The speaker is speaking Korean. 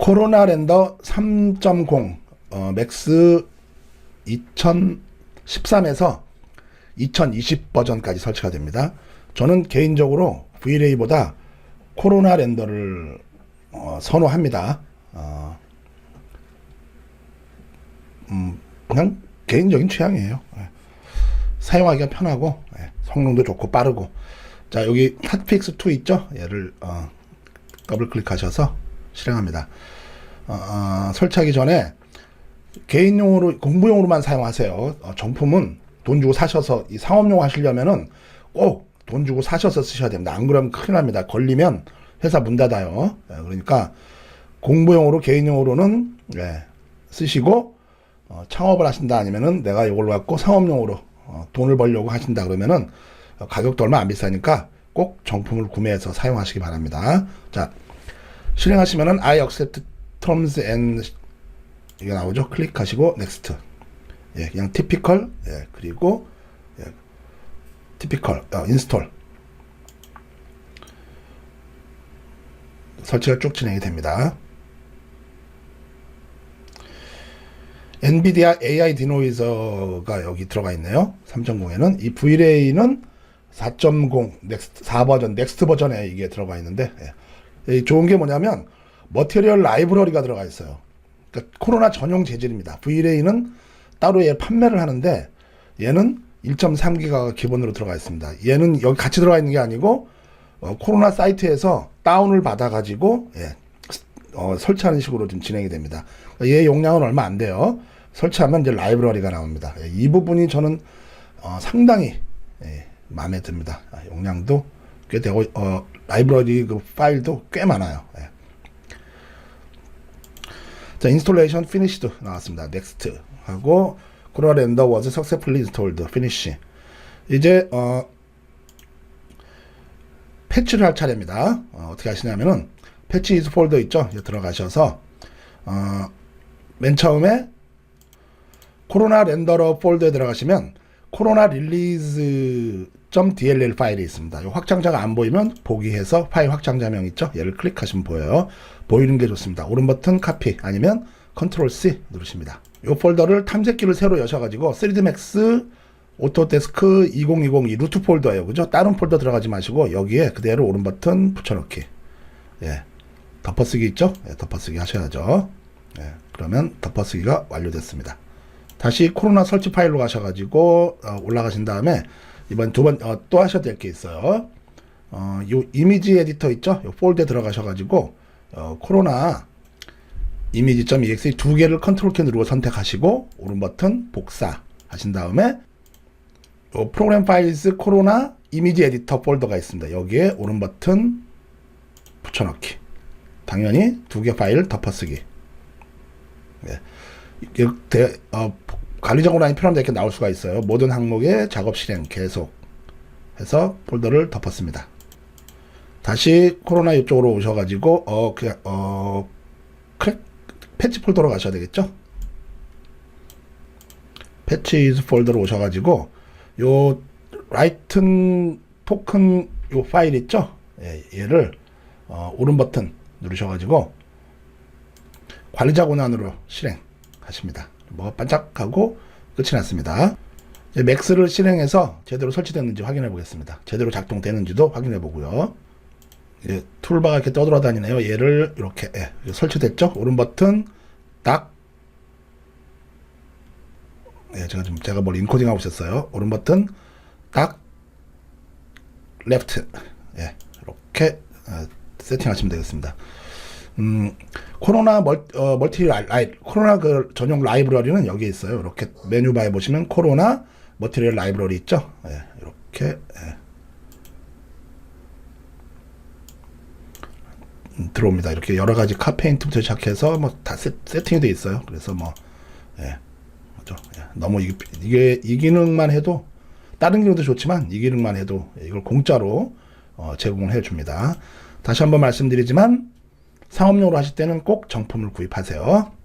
코로나 랜더 3.0 어, 맥스 2013에서 2020 버전까지 설치가 됩니다. 저는 개인적으로 VLA보다 코로나 랜더를 어, 선호합니다. 어, 음, 그냥 개인적인 취향이에요. 예. 사용하기가 편하고 예, 성능도 좋고 빠르고 자 여기 핫픽스 2 있죠? 얘를 어, 더블 클릭하셔서 실행합니다. 어, 어, 설치하기 전에 개인용으로 공부용으로만 사용하세요. 어, 정품은 돈 주고 사셔서 이 상업용 하시려면은 꼭 돈 주고 사셔서 쓰셔야 됩니다. 안 그러면 큰일 납니다. 걸리면 회사 문 닫아요. 예, 그러니까 공부용으로 개인용으로는 예, 쓰시고 어, 창업을 하신다 아니면은 내가 이걸로 갖고 상업용으로 어, 돈을 벌려고 하신다 그러면은 어, 가격도 얼마 안 비싸니까 꼭 정품을 구매해서 사용하시기 바랍니다. 자 실행하시면은 I accept terms and 이게 나오죠. 클릭하시고 next. 예, 그냥 typical 예, 그리고 예, typical 어, install 설치가 쭉 진행이 됩니다. 엔비디아 AI 디노이저가 여기 들어가 있네요. 3.0에는 이 VLA는 4.0 넥스트 4버전 넥스트 버전에 이게 들어가 있는데 예. 이 좋은 게 뭐냐면 머티리얼 라이브러리가 들어가 있어요. 그러니까 코로나 전용 재질입니다. VLA는 따로 얘 판매를 하는데 얘는 1.3기가가 기본으로 들어가 있습니다. 얘는 여기 같이 들어가 있는 게 아니고 어, 코로나 사이트에서 다운을 받아가지고 예, 어, 설치하는 식으로 좀 진행이 됩니다. 얘 용량은 얼마 안 돼요. 설치하면 이제 라이브러리가 나옵니다. 예, 이 부분이 저는 어, 상당히 예, 마음에 듭니다. 아, 용량도 꽤 되고 어, 라이브러리 그 파일도 꽤 많아요. 예. 자, 인스톨레이션 피니시드 나왔습니다. 넥스트 하고 코로나 랜더 was successfully installed. finish. 이제 어 패치를 할 차례입니다. 어, 떻게 하시냐면은 패치 이즈 폴더 있죠? 들어가셔서 어, 맨 처음에 코로나 렌더러 폴더에 들어가시면 코로나 릴리즈 .dll 파일이 있습니다. 이 확장자가 안 보이면 보기해서 파일 확장자명 있죠? 얘를 클릭하시면 보여요. 보이는 게 좋습니다. 오른 버튼 카피 아니면 컨트롤 C 누르십니다. 이 폴더를 탐색기를 새로 여셔가지고 3D Max 오토데스크 2020 이 루트 폴더예요. 그죠? 다른 폴더 들어가지 마시고 여기에 그대로 오른 버튼 붙여넣기. 예. 덮어쓰기 있죠? 예, 덮어쓰기 하셔야죠. 예. 그러면 덮어쓰기가 완료됐습니다. 다시 코로나 설치 파일로 가셔가지고 어, 올라가신 다음에 이번 두 번 어, 또 하셔야 될 게 있어요. 어, 요 이미지 에디터 있죠? 요 폴더에 들어가셔가지고 어, 코로나 이미지.exe 두 개를 컨트롤 키 누르고 선택하시고 오른 버튼 복사 하신 다음에 요 프로그램 파일스 코로나 이미지 에디터 폴더가 있습니다. 여기에 오른 버튼 붙여넣기. 당연히 두 개 파일 덮어쓰기. 예. 이게 대, 어, 관리적으로 아니 필요하면 이렇게 나올 수가 있어요. 모든 항목의 작업 실행 계속 해서 폴더를 덮었습니다. 다시 코로나 이쪽으로 오셔가지고 어 그냥 어 클, 패치 폴더로 가셔야 되겠죠? 패치즈 폴더로 오셔가지고 요 라이튼 토큰 요 파일 있죠? 예, 얘를 어, 오른 버튼 누르셔가지고 관리자 권한으로 실행하십니다. 뭐 반짝하고 끝이 났습니다. 이제 맥스를 실행해서 제대로 설치됐는지 확인해 보겠습니다. 제대로 작동되는지도 확인해 보고요. 예, 툴바가 이렇게 떠돌아다니네요. 얘를 이렇게 예, 설치됐죠? 오른 버튼 딱 예, 제가 좀 제가 뭘 인코딩 하고 있었어요. 오른 버튼 딱 레프트 예, 이렇게 어, 세팅하시면 되겠습니다. 음, 코로나 멀, 어, 멀티 라이, 코로나 그 전용 라이브러리는 여기 있어요. 이렇게 메뉴 바에 보시면 코로나 머티리얼 라이브러리 있죠? 예, 이렇게 예. 음, 들어옵니다. 이렇게 여러 가지 카페인트부터 시작해서 뭐 다 세팅이 돼 있어요. 그래서 뭐 예. 맞죠? 예. 너무 이게, 이게 이 기능만 해도 다른 기능도 좋지만 이 기능만 해도 이걸 공짜로 어, 제공을 해줍니다. 다시 한번 말씀드리지만 상업용으로 하실 때는 꼭 정품을 구입하세요.